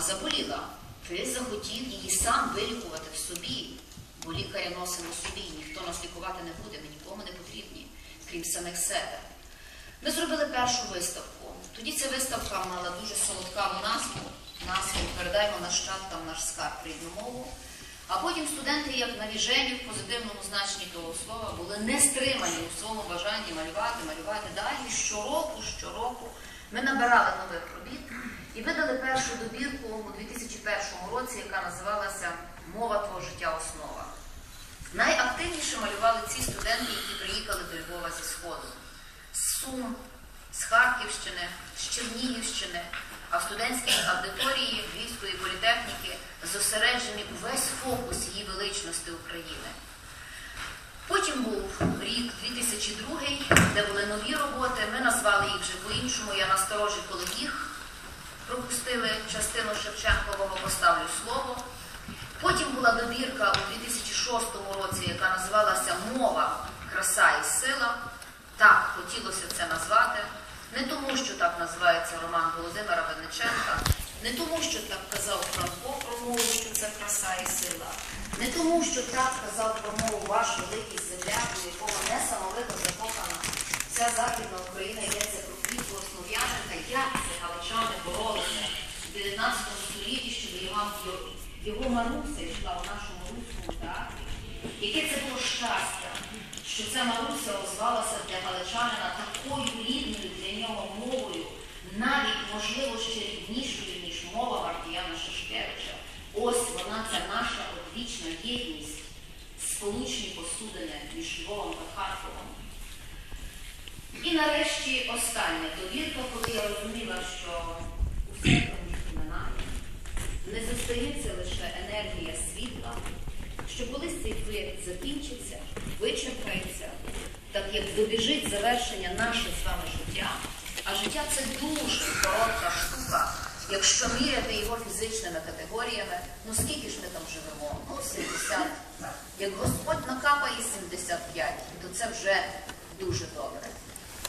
заболіла. Ти захотів її сам вилікувати в собі, бо лікаря носимо собі, ніхто нас лікувати не буде, ми нікому не потрібні, крім самих себе. Ми зробили першу виставку. Тоді ця виставка мала дуже солодкаву назву. Назву передаймо наш чат, там наш скарб рідну мову. А потім студенти, як навіжені в позитивному значенні того слова, були не стримані у своєму бажанні малювати, малювати далі. Щороку, щороку ми набирали нових робіт і видали першу добірку у 2001 році, яка називалася Мова твого життя основа. Найактивніше малювали ці студенти, які приїхали до Львова зі Сходу. З Сум, з Харківщини, з Чернігівщини, а в студентській аудиторії Львівської політехніки зосереджений увесь фокус її величності України. Потім був рік 2002, де були нові роботи. Ми назвали їх вже по-іншому. Я насторожі, коли їх пропустили частину Шевченкового поставлю слово. Потім була добірка у 2006 році, яка називалася Мова, краса і сила. Так хотілося це назвати. Не тому, що так називається роман Володимира Винниченка, не тому, що так казав Франко про мову, що це краса і сила, не тому, що так казав про мову ваш великий земляк, у якого несамовито закохана вся Західна Україна йдеться про квітку Основ'яненка, як боролися в 19 столітті, щоб його, його Маруся йшла в нашому руському театрі. Яке це було щастя, що ця Маруся озвалася для галичанина такою рідною для нього мовою, навіть, можливо, ще ріднішою, ніж мова Мартіяна Шашкевича. Ось вона, ця наша одвічна єдність, сполучні посудини між Львовом та Харковом. І нарешті остання довірка, коли я розуміла, що усе трошки минає, не зостається лише енергія світла, що колись цей проєкт закінчиться, вичерпається, так як добіжить завершення наше з вами життя, а життя це дуже коротка штука. Якщо міряти його фізичними категоріями, ну скільки ж ми там живемо? Ну, 70. Як Господь накапає 75, то це вже дуже добре.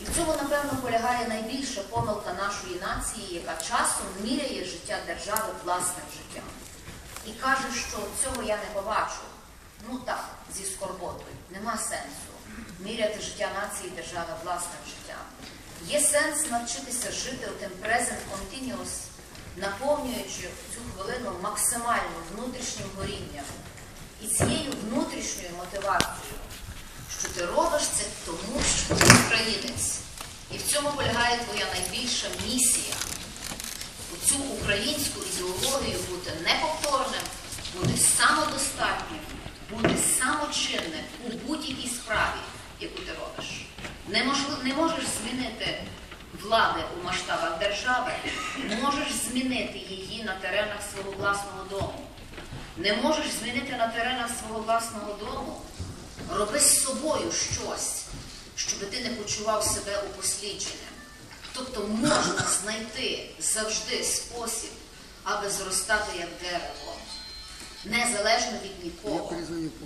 І в цьому, напевно, полягає найбільша помилка нашої нації, яка часом міряє життя держави власним життям. І каже, що цього я не побачу. Ну так, зі скорботою. Нема сенсу міряти життя нації держави власним життям. Є сенс навчитися жити тим present continuous, наповнюючи цю хвилину максимально внутрішнім горінням і цією внутрішньою мотивацією, що ти робиш це тому, що ти українець. І в цьому полягає твоя найбільша місія. У цю українську ідеологію бути неповторним, бути самодостатнім, бути самочинним у будь-якій справі, яку ти робиш. Неможливо, не можеш змінити влади у масштабах держави, можеш змінити її на теренах свого власного дому. Не можеш змінити на теренах свого власного дому. Роби з собою щось, щоб ти не почував себе упослідженим. Тобто можна знайти завжди спосіб, аби зростати як дерево, незалежно від нікого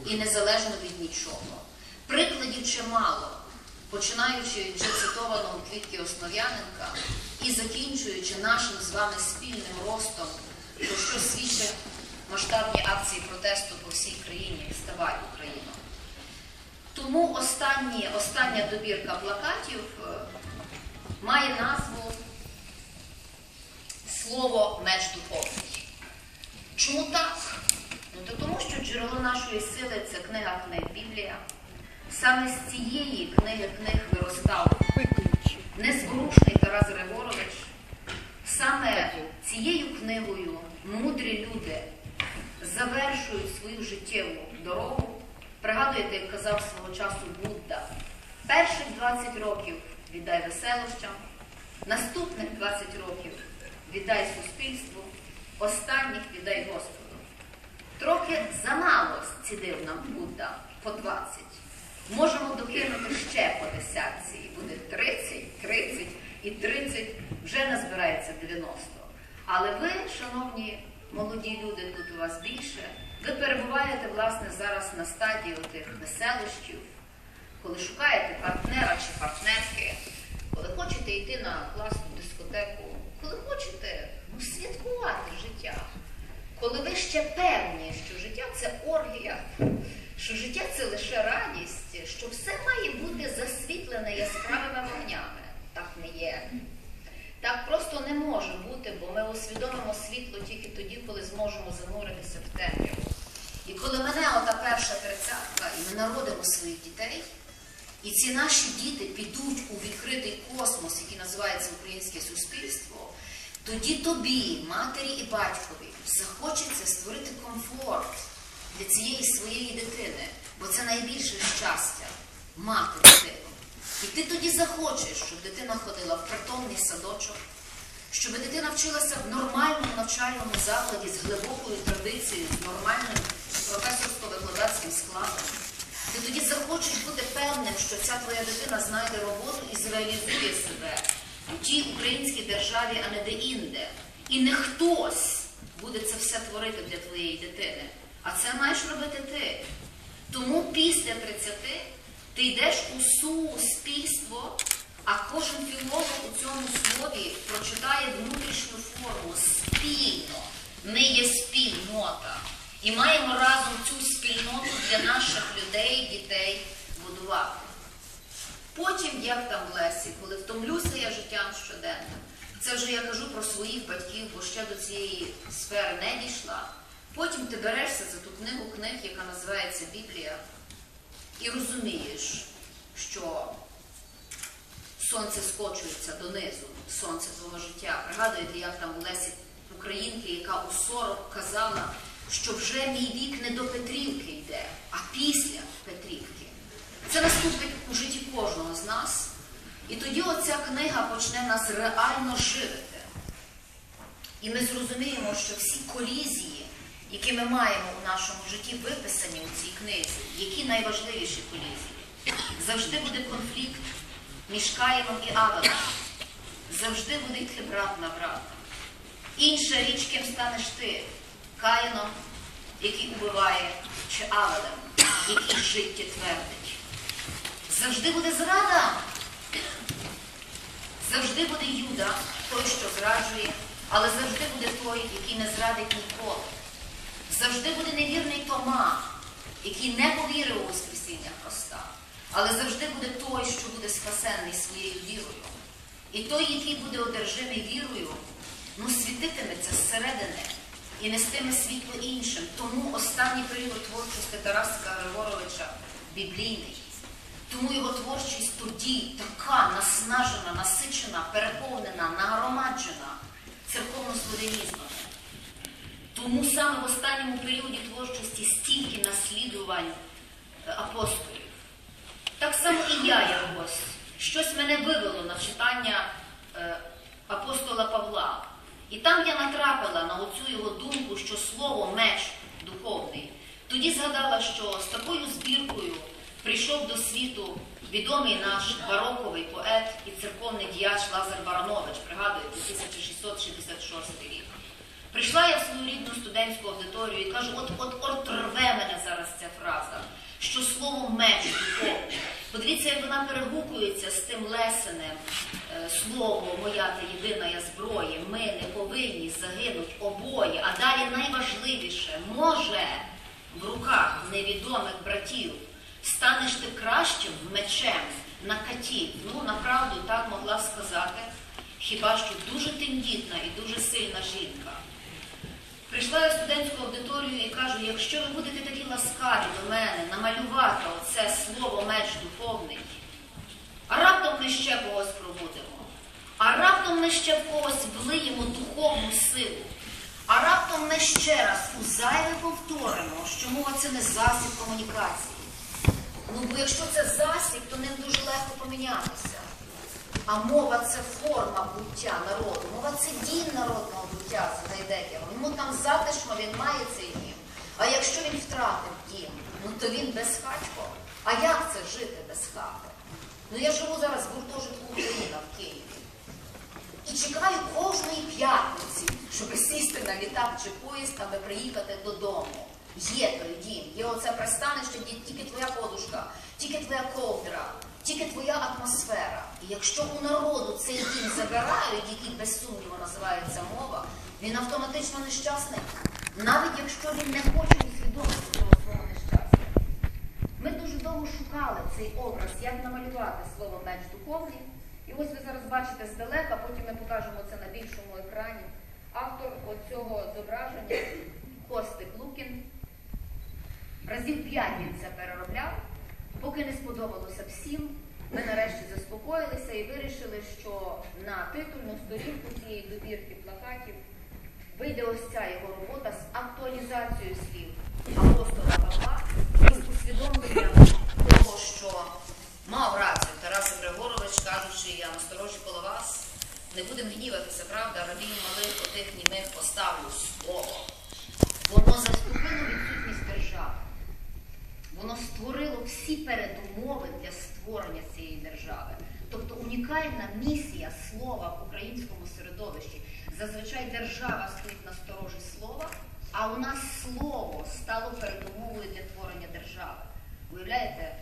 і незалежно від нічого. Прикладів чимало, починаючи від цитованого квітки Основ'яненка і закінчуючи нашим з вами спільним ростом, про що свідчать масштабні акції протесту по всій країні Вставай Україно. Тому останні, остання добірка плакатів е, має назву Слово меч духовний. Чому так? Ну, то тому, що джерело нашої сили це книга книг Біблія. Саме з цієї книги книг виростав незворушний Тарас Григорович. Саме цією книгою мудрі люди завершують свою життєву дорогу. Пригадуєте, як казав свого часу Будда, перших 20 років віддай веселощам, наступних 20 років віддай суспільству, останніх віддай Господу. Трохи замало цідив нам Будда по 20. Можемо докинути ще по десятці. І буде 30, 30 і 30, вже назбирається 90. Але ви, шановні молоді люди, тут у вас більше, ви перебуваєте, власне, зараз на стадії тих веселощів, коли шукаєте партнера чи партнерки, коли хочете йти на класну дискотеку, коли хочете ну, святкувати життя. коли ви ще певні, що життя це оргія, що життя це лише радість, що все має бути засвітлене яскравими вогнями. Так не є. Так просто не може бути, бо ми усвідомимо світло тільки тоді, коли зможемо зануритися в темряву. І коли мене ота перша тридцятка, і ми народимо своїх дітей, і ці наші діти підуть у відкритий космос, який називається українське суспільство, тоді тобі, матері і батькові, захочеться створити комфорт для цієї своєї дитини, бо це найбільше щастя мати дитину. І ти тоді захочеш, щоб дитина ходила в притомний садочок, щоб дитина вчилася в нормальному навчальному закладі з глибокою традицією, з нормальним професорсько-викладацьким складом. Ти тоді захочеш бути певним, що ця твоя дитина знайде роботу і зреалізує себе у тій українській державі, а не де-інде. І не хтось буде це все творити для твоєї дитини. А це маєш робити ти. Тому після 30 ти йдеш у суспільство, а кожен філолог у цьому слові прочитає внутрішню форму спільно. Ми є спільнота. І маємо разом цю спільноту для наших людей, дітей будувати. Потім, як там в Лесі, коли втомлюся я життям щоденним, це вже я кажу про своїх батьків, бо ще до цієї сфери не дійшла. Потім ти берешся за ту книгу книг, яка називається Біблія, і розумієш, що сонце скочується донизу, сонце твого життя. Пригадуєте, як там у Лесі Українки, яка у 40 казала, що вже мій вік не до Петрівки йде, а після Петрівки. Це наступить у житті кожного з нас. І тоді оця книга почне нас реально живити. І ми зрозуміємо, що всі колізії, які ми маємо у нашому житті, виписані у цій книзі, які найважливіші колізії. Завжди буде конфлікт між Каїном і Авелем. Завжди буде йти брат на брата. Інша річ, ким станеш ти, Каїном, який убиває, чи Авелем, який життя твердить. Завжди буде зрада. Завжди буде Юда, той, що зраджує, але завжди буде той, який не зрадить ніколи. Завжди буде невірний Тома, який не повірив у Воскресіння Христа, але завжди буде той, що буде спасенний своєю вірою. І той, який буде одержимий вірою, ну світитиметься зсередини і нестиме світло іншим. Тому останній період творчості Тараса Григоровича біблійний. Тому його творчість тоді така наснажена, насичена, переповнена, нагромаджена церковно-слов'янізмами. Тому саме в останньому періоді творчості стільки наслідувань е, апостолів. Так само і я якось. Щось мене вивело на читання е, апостола Павла. І там я натрапила на оцю його думку, що слово меч духовний. Тоді згадала, що з такою збіркою прийшов до світу відомий наш бароковий поет і церковний діяч Лазар Баранович, пригадуєте, 1666 рік. Прийшла я в свою рідну студентську аудиторію і кажу, от от от рве мене зараз ця фраза, що слово меч. Подивіться, як вона перегукується з тим лесенем е, слово моя та єдина я зброя. Ми не повинні загинуть обоє. А далі найважливіше, може в руках невідомих братів станеш ти кращим мечем на катів. Ну, направду так могла сказати, хіба що дуже тендітна і дуже сильна жінка. Прийшла я в студентську аудиторію і кажу, якщо ви будете такі ласкаві до мене намалювати оце слово меч духовний, а раптом ми ще когось пробудемо, а раптом ми ще когось влиємо духовну силу, а раптом ми ще раз у зайве повторимо, що мова це не засіб комунікації. Ну, бо якщо це засіб, то ним дуже легко помінятися. А мова це форма буття народу. Мова це дім народного буття за Гайдекером. Йому там затишно він має цей дім. А якщо він втратив дім, ну то він безхатько. А як це жити без хати? Ну я живу зараз в гуртожитку Україна в Києві. І чекаю кожної п'ятниці, щоб сісти на літак чи поїзд, аби приїхати додому. Є той дім, є оце пристанище, тільки твоя подушка, тільки твоя ковдра, тільки твоя атмосфера. І якщо у народу цей дім забирають, який без сумніву називається мова, він автоматично нещасний. навіть якщо він не хоче усвідомити цього свого нещастя. Ми дуже довго шукали цей образ, як намалювати слово меч духовний. І ось ви зараз бачите здалека, потім ми покажемо це на більшому екрані. Автор оцього зображення Костик Лукін. Разів п'ять він це переробляв. Поки не сподобалося всім, ми нарешті заспокоїлися і вирішили, що на титульну сторінку цієї добірки плакатів вийде ось ця його робота з актуалізацією слів апостола Павла і усвідомленням того, що мав рацію Тарас Григорович, кажучи, я насторожі коло вас, не будемо гніватися, правда, рабів малих отих німих поставлю слово. Воно заступило відсутність. Воно створило всі передумови для створення цієї держави. Тобто унікальна місія слова в українському середовищі. Зазвичай держава стоїть на сторожі слова, а у нас слово стало передумовою для творення держави. Уявляєте,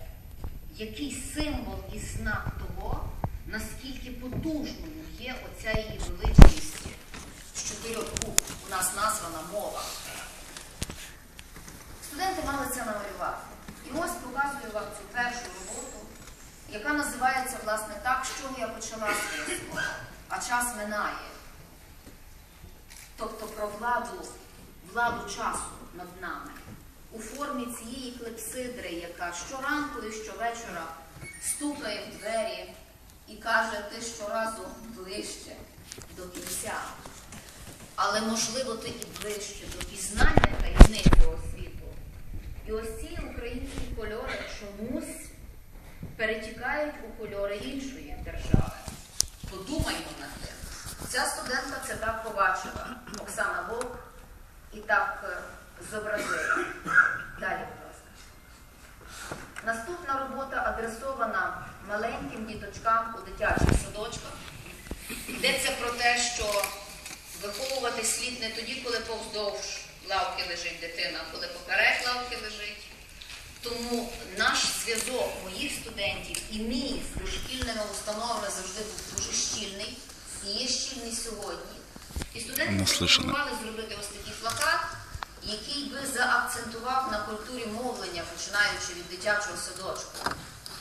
який символ і знак того, наскільки потужною є оця її величність чотирьох букв. У нас названа мова. Студенти мали це намалювати. І ось показую вам цю першу роботу, яка називається, власне, так, з чого я почала своє слово, а час минає. Тобто про владу, владу часу над нами. У формі цієї клепсидри, яка щоранку і щовечора стукає в двері і каже, ти щоразу ближче до кінця. Але можливо ти і ближче до пізнання цього світу. І ось ці українські кольори чомусь перетікають у кольори іншої держави. Подумаймо над тим. Ця студентка це так побачила, Оксана Вовк, і так е, зобразила. Далі, будь ласка. Наступна робота адресована маленьким діточкам у дитячих садочках. Йдеться про те, що виховувати слід не тоді, коли повздовж лавки лежить дитина, коли поперек лавки лежить. Тому наш зв'язок моїх студентів і мій з дошкільними установами завжди був дуже щільний і є щільний сьогодні. І студенти пропонували зробити ось такий плакат, який би заакцентував на культурі мовлення, починаючи від дитячого садочку.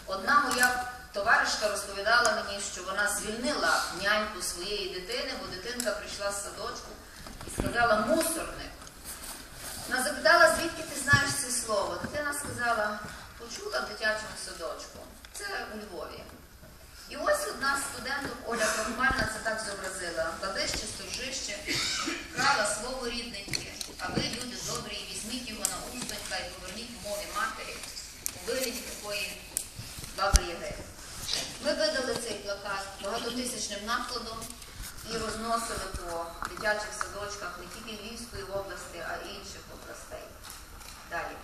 Одна моя товаришка розповідала мені, що вона звільнила няньку своєї дитини, бо дитинка прийшла з садочку і сказала мусорник. Вона запитала, звідки ти знаєш це слово. Дитина сказала, почула в дитячому садочку. Це у Львові. І ось одна студенток, Оля Крохмальна, це так зобразила. Кладище, сторжище, крала слово рідненьке, а ви, люди добрі, візьміть його на устонька і поверніть в мові матері у вигляді такої баби Яги. Ми видали цей плакат багатотисячним накладом і розносили по дитячих садочках не тільки Львівської області, а й інших областей. Далі.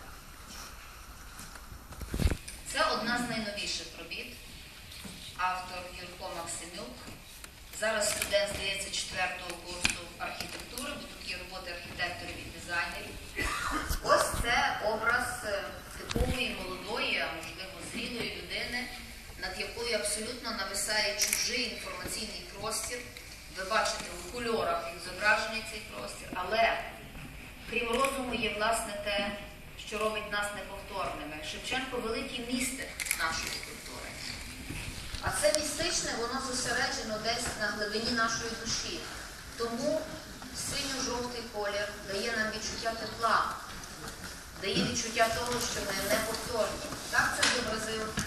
Це одна з найновіших робіт. Автор Юрко Максимюк. Зараз студент, здається, четвертого курсу архітектури, бо є роботи архітекторів і дизайнерів. Ось це образ е, типової молодої, а можливо зрілої людини, над якою абсолютно нависає чужий інформаційний простір. Ви бачите у кольорах він зображений цей простір, але крім розуму є власне те, що робить нас неповторними. Шевченко великий містик нашої культури. А це містичне, воно зосереджено десь на глибині нашої душі. Тому синьо-жовтий колір дає нам відчуття тепла, дає відчуття того, що ми неповторні. Так це зобразив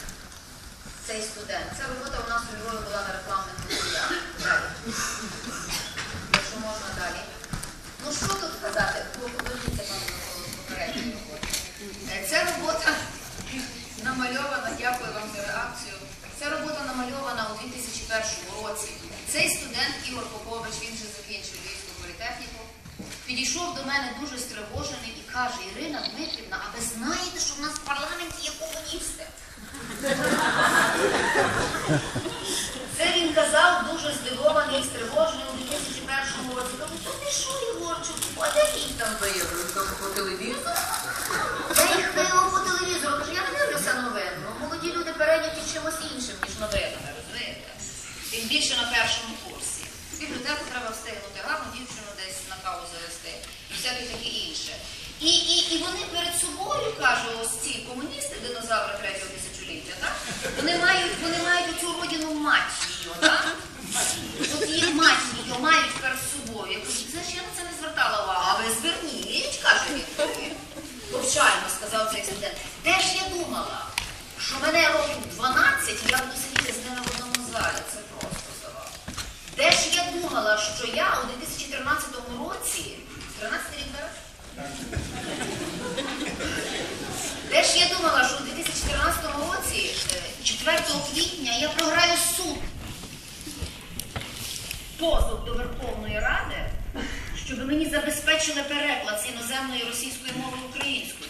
цей студент. Ця робота у нас у Львові була на рекламних матеріалах. Якщо можна далі. Ну що тут Микола, до попередньої роботи. Е, Ця робота намальована, дякую вам за реакцію. Ця робота намальована у 2001 році. Цей студент Ігор Попович, він вже закінчив Львівську політехніку, підійшов до мене дуже стривожений і каже, Ірина Дмитрівна, а ви знаєте, що в нас в парламенті є комуністи? Це він казав дуже здивований і стривожений у 2001 році. Кажу, то ти що, Єгорчик, а де їх там виявили? Кажу, по телевізору? Я їх виявив по телевізору. Кажу, я не дивлюся новин. Ну, молоді люди перейняті чимось іншим, ніж новинами, розумієте? Тим більше на першому курсі. Бібліотеку треба встигнути, гарну дівчину десь на каву завести і всяке таке інше. І, вони перед собою, кажу, ось ці комуністи, динозаври третього тисячоліття, так? Вони мають, вони мають оцю родину мать її, так? От їх мать її мають перед собою. Я кажу, знаєш, я на це не звертала увагу, а ви зверніть, каже він. Повчально сказав цей студент. Де ж я думала, що мене років 12, і я буду сидіти з ними в одному залі. Це просто завал. Де ж я думала, що я у 2013 році, 13 рік, так? Де ж я думала, що у 2014 році, е, 4 квітня, я програю суд. Позов до Верховної Ради, щоб мені забезпечили переклад з іноземної російської мови українською.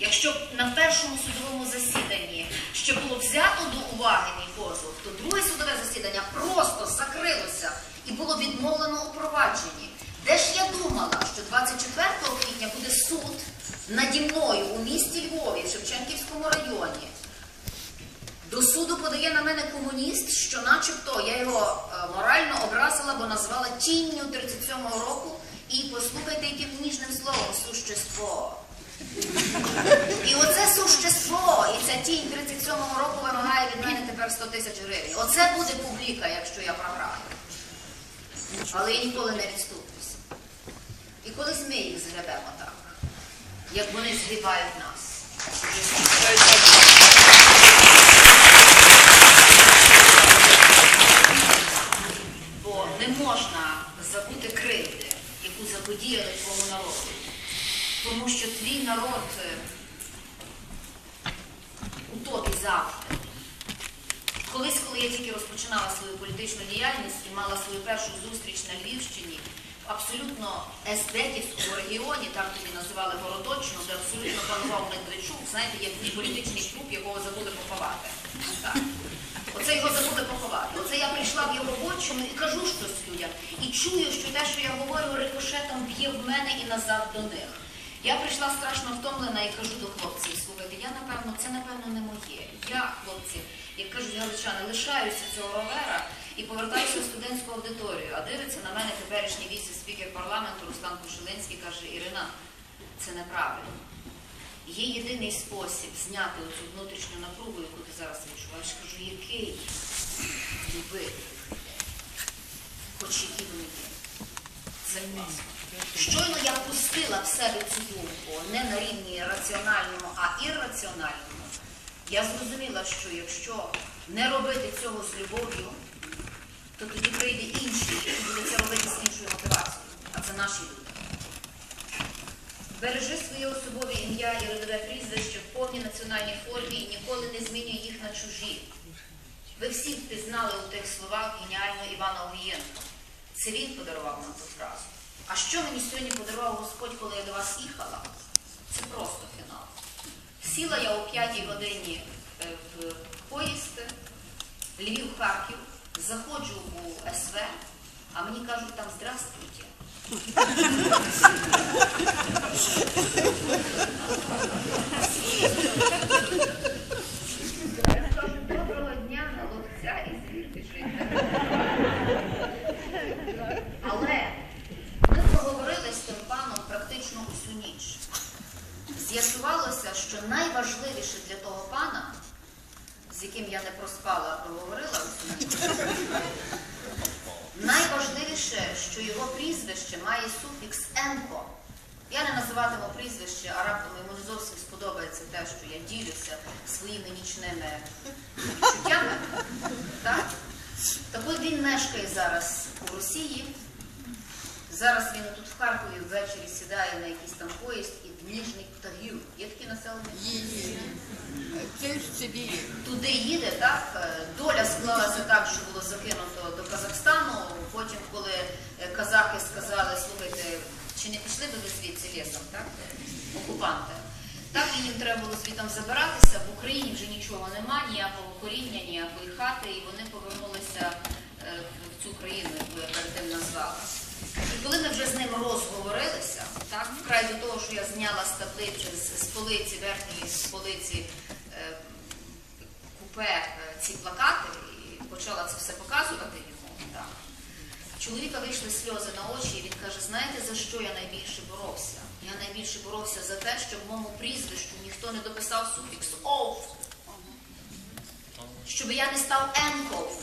Якщо на першому судовому засіданні ще було взято до уваги мій позов, то друге судове засідання просто закрилося і було відмовлено у провадженні. Де ж я думала, що 24 квітня буде суд наді мною у місті Львові, в Шевченківському районі. До суду подає на мене комуніст, що начебто я його е, морально образила, бо назвала тінню 37-го року. І послухайте, яким ніжним словом существо. І оце существо, і ця тінь 37-го року вимагає від мене тепер 100 тисяч гривень. Оце буде публіка, якщо я програю. Але я ніколи не відступлюся. І колись ми їх згребемо так, як вони згрібають нас. Бо не можна забути кривди, яку заподіяли твоєму народу. Тому що твій народ е, у тобі завжди. Колись, коли я тільки розпочинала свою політичну діяльність і мала свою першу зустріч на Львівщині, абсолютно естетівському регіоні, там тоді називали Городочну, де абсолютно панував Медведчук, знаєте, як такий політичний труп, якого забули поховати. Так. Оце його забули поховати. Оце я прийшла в його бочину і кажу щось людям. І чую, що те, що я говорю, рикошетом б'є в мене і назад до них. Я прийшла страшно втомлена і кажу до хлопців, слухайте, я напевно, це напевно не моє. Я, хлопці, як кажуть галичани, лишаюся цього ровера і повертаюся в студентську аудиторію. А дивиться на мене теперішній віце-спікер парламенту Руслан Кушелинський, каже, Ірина, це неправильно. Є єдиний спосіб зняти оцю внутрішню напругу, яку ти зараз відчуваєш. Кажу, який любити, хоч які вони є. Щойно я пустила в себе цю думку не на рівні раціональному, а ірраціональному, я зрозуміла, що якщо не робити цього з любов'ю, то тоді прийде інший, який буде це робити з іншою мотивацією. А це наші люди. Бережи своє особове ім'я і родове прізвище в повній національній формі і ніколи не змінюй їх на чужі. Ви всі впізнали у тих словах геніального Івана Огієнка. Це він подарував нам ту фразу. А що мені сьогодні подарував Господь, коли я до вас їхала? Це просто фінал. Сіла я о п'ятій годині е, в поїзд Львів-Харків, заходжу у СВ, а мені кажуть там здравствуйте. Я кажу, доброго дня на ловця і звір біжить. Але ми проговорили з тим паном практично усю ніч. З'ясувалося, що найважливіше для того пана, з яким я не проспала, а проговорила найважливіше, що його прізвище має суфікс «енко». Я не називатиму прізвище, а раптом йому зовсім сподобається те, що я ділюся своїми нічними чуттями. Так? Так от він мешкає зараз у Росії. Зараз він тут в Харкові ввечері сідає на якийсь там поїзд і Ніжний Птагів. Є такі населення? Це в Сибірі. Туди їде, так? Е, Доля склалася так, що було закинуто до Казахстану. Потім, коли е, казахи сказали, слухайте, чи не пішли би ви звідси лісом, так? Окупанти. Так і їм треба було звідти забиратися. В Україні вже нічого нема, ніякого коріння, ніякої хати, і вони повернулися е, в цю країну, яку я перед тим назвала. І коли ми вже з ним розговорилися, так, вкрай до того, що я зняла з таблиці, з, полиці, верхньої з полиці е, купе е, ці плакати і почала це все показувати йому. Так. Чоловіка вийшли сльози на очі, і він каже: знаєте, за що я найбільше боровся? Я найбільше найбільше боровся за те, щоб в моєму прізвищу ніхто не дописав суфікс ов. Щоб я не став енков.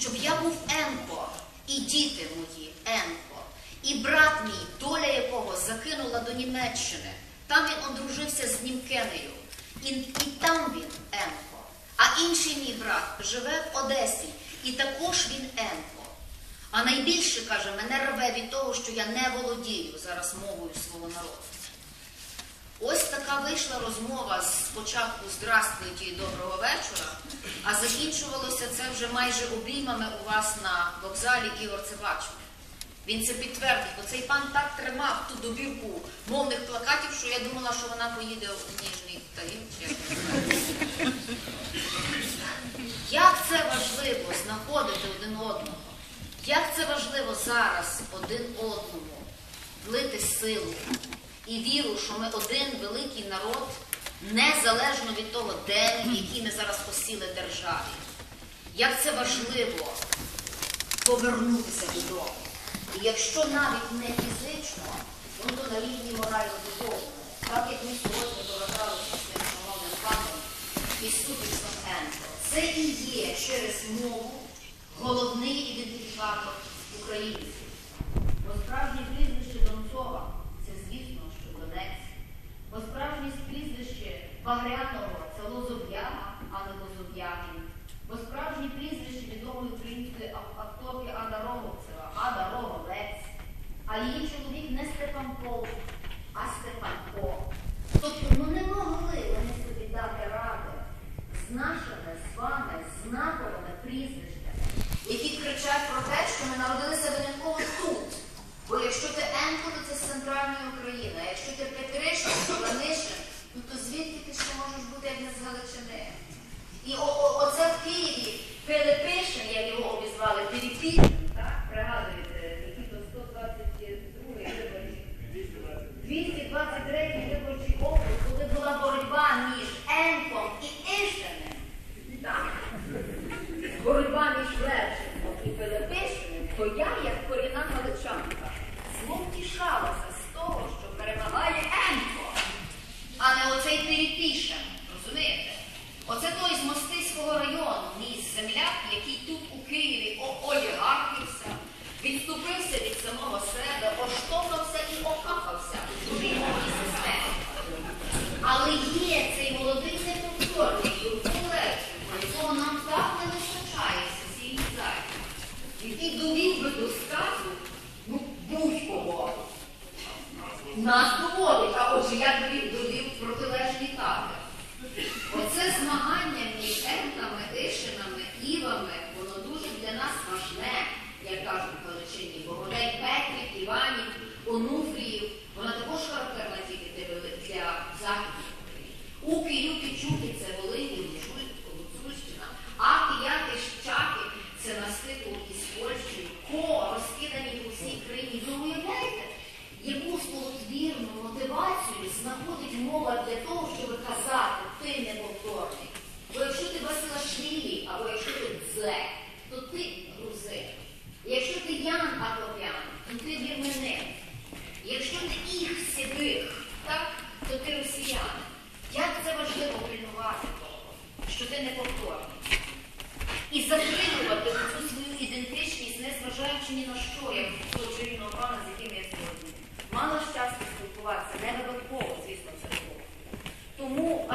Щоб я був енко. І діти мої енко. І брат мій, доля якого закинула до Німеччини. Там він одружився з Німкенею. І, і там він енко. А інший мій брат живе в Одесі. І також він енко. А найбільше, каже, мене рве від того, що я не володію зараз мовою свого народу. Ось така вийшла розмова спочатку «Здравствуйте» і доброго вечора, а закінчувалося це вже майже обіймами у вас на вокзалі Ігор це. Він це підтвердив, бо цей пан так тримав ту добірку мовних плакатів, що я думала, що вона поїде в Ніжний називається. Як це важливо знаходити один одного? Як це важливо зараз один одному влити силу і віру, що ми один великий народ, незалежно від того, де ми, які ми зараз посіли державі. Як це важливо повернутися додому. І якщо навіть не фізично, ну то на рівні морально духовному, так як ми сьогодні догадалися з цим шановним паном і суфіксом «енко». Це і є через мову головний ідентифікатор українців. Бо справжнє прізвище Донцова це, звісно, що Донець. Бо справжнє прізвище Багряного це Лозов'яга, а не Лозов'ягін. Бо справжнє прізвище відомої української ак- акторки Ада Роговцева, Ада Роговець. А її чоловік не Степанков,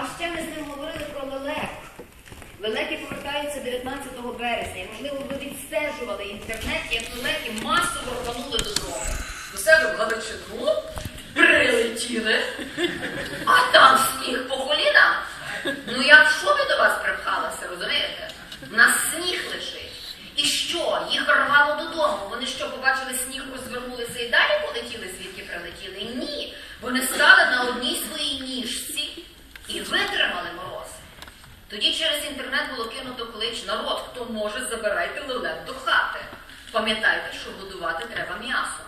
а ще ми з ним говорили про лелек. Лелеки повертаються 19 березня. І, можливо, ви відстежували інтернет, як лелеки масово рванули додому. До себе в Галичину прилетіли, а там сніг по коліна. Ну я в шубі до вас припхалася, розумієте? У нас сніг лежить. І що? Їх рвало додому. Вони що, побачили сніг, розвернулися і далі полетіли, звідки прилетіли? Ні. Вони стали на одній своїй ніжці і витримали мороз. Тоді через інтернет було кинуто клич народ, хто може, забирайте лелет до хати. Пам'ятайте, що годувати треба м'ясом.